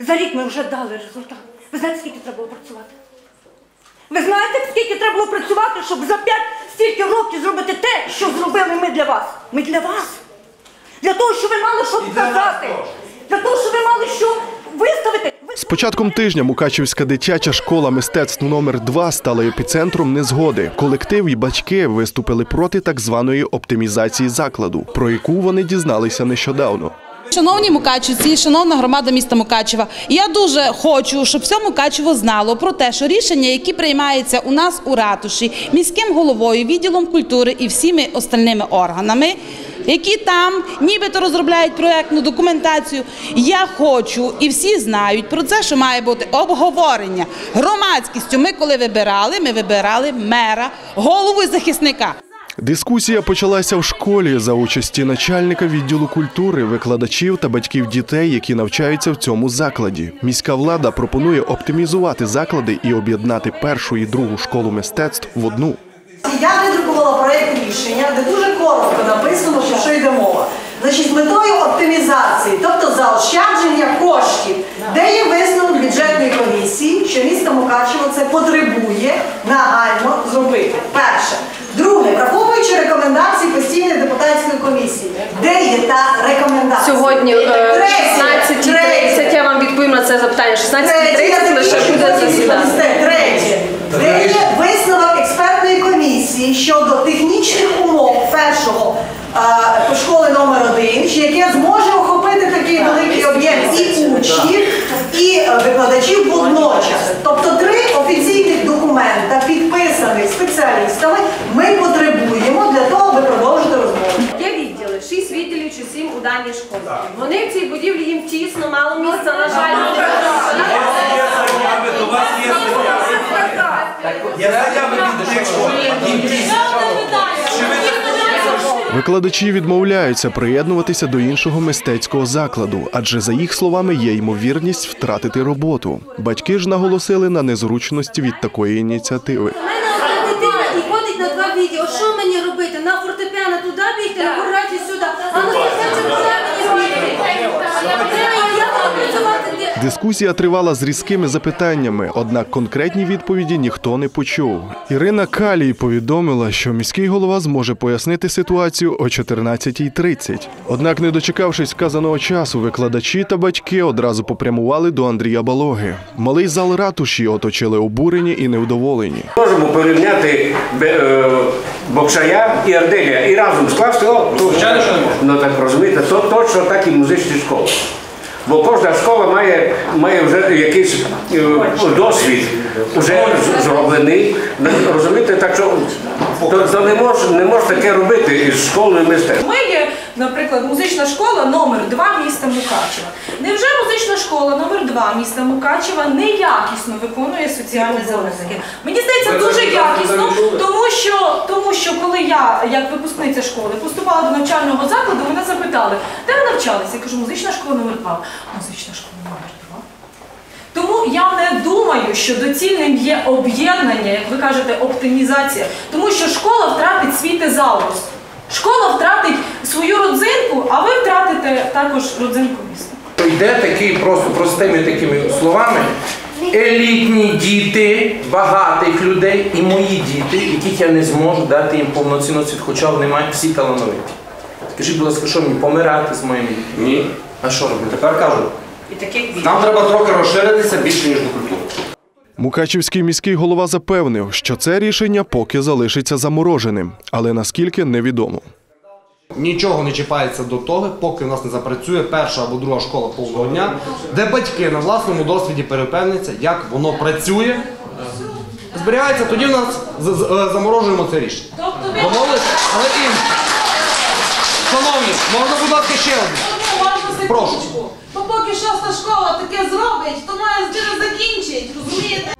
За рік ми вже дали результат. Ви знаєте, скільки треба було працювати? Ви знаєте, скільки треба було працювати, щоб за п'ять стільки років зробити те, що зробили ми для вас? Ми для вас. Для того, щоб ви мали що показати. Для того, щоб ви мали що виставити. Ви З початком тижня Мукачівська дитяча школа мистецтв номер 2 стала епіцентром незгоди. Колектив і батьки виступили проти так званої оптимізації закладу, про яку вони дізналися нещодавно. Шановні Мукачівці, шановна громада міста Мукачева, я дуже хочу, щоб все Мукачево знало про те, що рішення, які приймаються у нас у ратуші, міським головою, відділом культури і всіми остальними органами, які там нібито розробляють проєктну документацію. Я хочу, і всі знають про це, що має бути обговорення громадськістю. Ми коли вибирали, ми вибирали мера, голову і захисника. Дискусія почалася в школі за участі начальника відділу культури, викладачів та батьків дітей, які навчаються в цьому закладі. Міська влада пропонує оптимізувати заклади і об'єднати першу і другу школу мистецтв в одну. Я видрукувала проєкт рішення, де дуже коротко написано, про що йде мова. Значить, метою оптимізації, тобто заощадження коштів, де є висновок бюджетної комісії, що місто Мукачево це потребує нагально зробити. Перше. Друге, враховуючи рекомендації постійної депутатської комісії, де є та рекомендація? Сьогодні е, Третє. 16.30, я вам відповім на це запитання. 16.30 лише буде засідання. Третє. Де є висновок експертної комісії щодо технічних умов першого е, школи номер один, яке зможе охопити такий великий об'єкт і учнів, і е, викладачів водночас. Тобто спеціалістами, ми потребуємо для того, аби продовжити розмову. Є відділи, шість відділів чи сім у даній школі. Вони в цій будівлі їм тісно, мало місця, на жаль. До вас є Викладачі відмовляються приєднуватися до іншого мистецького закладу, адже за їх словами є ймовірність втратити роботу. Батьки ж наголосили на незручності від такої ініціативи. 必就是 Дискусія тривала з різкими запитаннями, однак конкретні відповіді ніхто не почув. Ірина Калій повідомила, що міський голова зможе пояснити ситуацію о 14.30. Однак, не дочекавшись вказаного часу, викладачі та батьки одразу попрямували до Андрія Балоги. Малий зал ратуші оточили обурені і невдоволені. Можемо порівняти е, Бокшая і Арделія і разом скласти, ну так розумієте, то точно так і музичні школи. Бо кожна школа має, має вже якийсь е, досвід, вже зроблений. Ну, Розумієте, так що то, то не може не може таке робити із школою мистецтва. Ми є, наприклад, музична школа номер 2 міста Мукачева. Невже музична школа номер 2 міста Мукачева неякісно виконує соціальні завдання? Мені здається, дуже якісно, тому що, тому що коли я, як випускниця школи, поступала до навчального закладу, мене запитали, де ви навчалися? Я кажу, музична школа номер 2 Музична школа номер 2 тому я не думаю, що доцільним є об'єднання, як ви кажете, оптимізація, тому що школа втратить свій тезаурус. Школа втратить свою родзинку, а ви втратите також родзинку міста. Йде такий просто простими такими словами. Елітні діти багатих людей і мої діти, яких я не зможу дати їм повноцінно світ, хоча вони мають всі талановиті. Скажіть, будь ласка, що мені помирати з моїми дітьми? Ні. А що робити? Тепер кажу, нам треба трохи розширитися більше, ніж до культури. Мукачівський міський голова запевнив, що це рішення поки залишиться замороженим, але наскільки невідомо. Нічого не чіпається до того, поки в нас не запрацює перша або друга школа повного дня, де батьки на власному досвіді перепевняться, як воно працює. Зберігається, тоді в нас е, заморожуємо це рішення. Домовились? Але інше. Шановні, можна, будь ласка, ще одне? Бо школа таке зробить, то має закінчить, розумієте?